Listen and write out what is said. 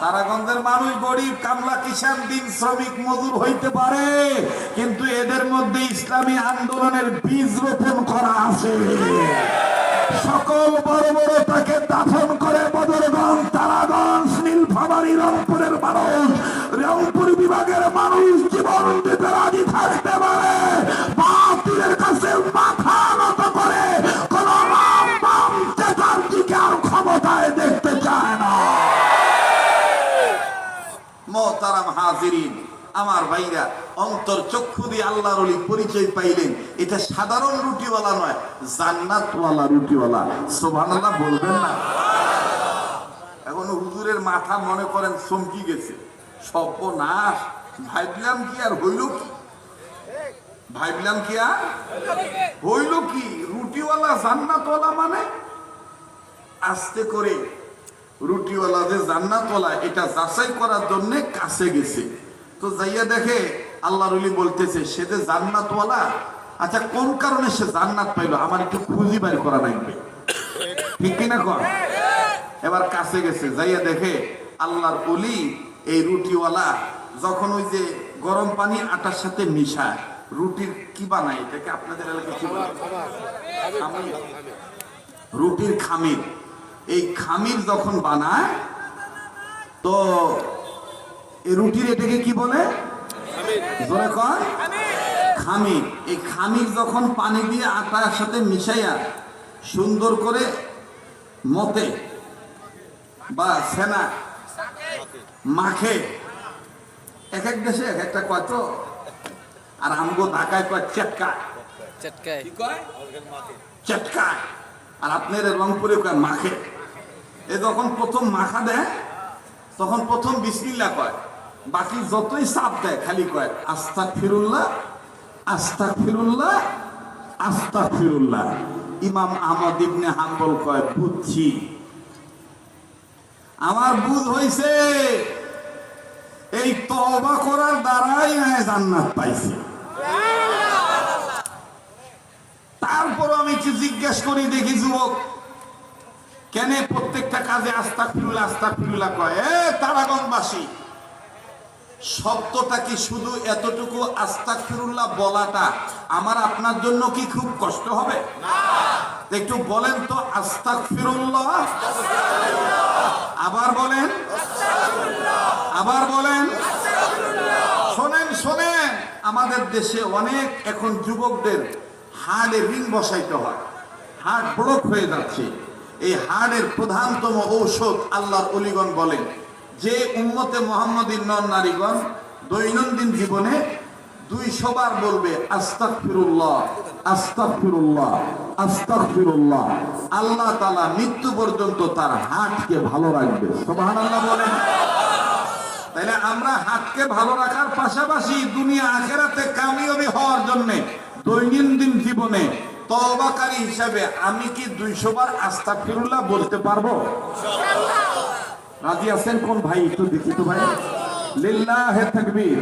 তারাগঞ্জের মানুষ গরিব, কামলা কিষান দিন শ্রমিক, মজুর হইতে পারে, কিন্তু এদের মধ্যে ইসলামী আন্দোলনের বীজ রোপণ করা আছে। সকল বড় বড় তাকে দাফন করে বদরগঞ্জ, তারাগঞ্জ, নীলফামারী, রংপুরের মানুষ, রংপুর বিভাগের মানুষ জীবন দিতে রাজি থাকতে পারে, বাতিলের কাছে মাথা নত করে কোন রাম বাম চেতার্জিকে আর ক্ষমতায় মহতারাম হাজিরিন। আমার ভাইরা, অন্তর চক্ষু দিয়ে আল্লাহর অলি পরিচয় পাইলেন। এটা সাধারণ রুটিওয়ালা নয়, জান্নাতওয়ালা রুটিওয়ালা। সোভানাল্লাহ বলবেন না? এখন হুজুরের মাথা মনে করেন চমকি গেছে। সর্বনাশ। ভাবলাম কি আর হইল কি? ভাবলাম কি আর হইল কি? রুটিওয়ালা, জান্নাতওয়ালা মানে? আস্তে করে রুটিওয়ালা যে জান্নাতওয়ালা এটা যাচাই করার জন্য কাছে গেছে। তো যাইয়া দেখে আল্লাহ রুলি বলতেছে সে যে জান্নাতওয়ালা আচ্ছা কোন কারণে সে জান্নাত পাইলো? আমার একটু খুঁজি বাইর করা লাগবে। ঠিক কিনা কর এবার কাছে গেছে যাইয়া দেখে আল্লাহর অলি এই রুটিওয়ালা যখন ওই যে গরম পানি আটার সাথে মিশায় রুটির কি বানায়? এটাকে আপনাদের এলাকায় কি বলে? রুটির খামির। এই খামির যখন বানায় তো এই রুটির এটাকে কি বলে? জোরে কর খামির। এই খামির যখন পানি দিয়ে আটার সাথে মিশাইয়া সুন্দর করে মতে বা সেনা মাখে এক এক দেশে এক একটা কয় তো? আর আমগো ঢাকায় কয় চেটকা চটকায়। চটকায়। আর আপনার রংপুরে কয় মাখে? এ যখন প্রথম মাখা দেয়, তখন প্রথম বিসমিল্লা কয়। বাকি যতই চাপ দেয়, খালি কয় আস্তা ফিরুল্লাহ আস্তা ফিরুল্লাহ আস্তা ফিরুল্লাহ ইমাম আহমদ ইবনে হাম্বল কয়, বুঝছি। আমার বুঝ হইছে, এই তবা করার দ্বারাই জান্নাত পাইছি। আমি জিজ্ঞেস করি দেখি যুবক। কেন প্রত্যেকটা কাজে আস্তা ফিরুল্লাহ আস্তা ফিরুল্লাহ কয়? এ তারাগঞ্জবাসী শব্দটা কি শুধু এতটুকু আস্তা ফিরুল্লাহ বলাটা আমার আপনার জন্য কি খুব কষ্ট হবে? একটু বলেন তো আস্তা ফিরুল্লাহ আবার বলেন। আবার বলেন। শোনেন শোনেন। আমাদের দেশে অনেক এখন যুবকদের হাড়ে রিং বসাইতে হয়। হাড় ব্লক হয়ে যাচ্ছে। এই হাড়ের প্রধানতম ঔষধ আল্লাহর অলিগণ বলেন, যে উম্মতে মোহাম্মদীর নন নারীগণ দৈনন্দিন জীবনে দুইশো বার বলবে আস্তাক ফিরুল্লাহ আস্তাক ফিরুল্লাহ আস্তাক ফিরুল্লাহ আল্লাহ তালা মৃত্যু পর্যন্ত তার হাটকে ভালো রাখবে। সোবাহান আল্লাহ বলেন। তাইলে আমরা হাতকে ভালো রাখার পাশাপাশি দুনিয়া আখেরাতে কামিয়াবি হওয়ার জন্য দৈনন্দিন জীবনে তবাকারী হিসাবে আমি কি দুইশো বার আস্তা ফিরুল্লাহ বলতে পারব? রাজি আছেন কোন ভাই একটু দেখি তো ভাই। লিল্লাহ তাকবীর।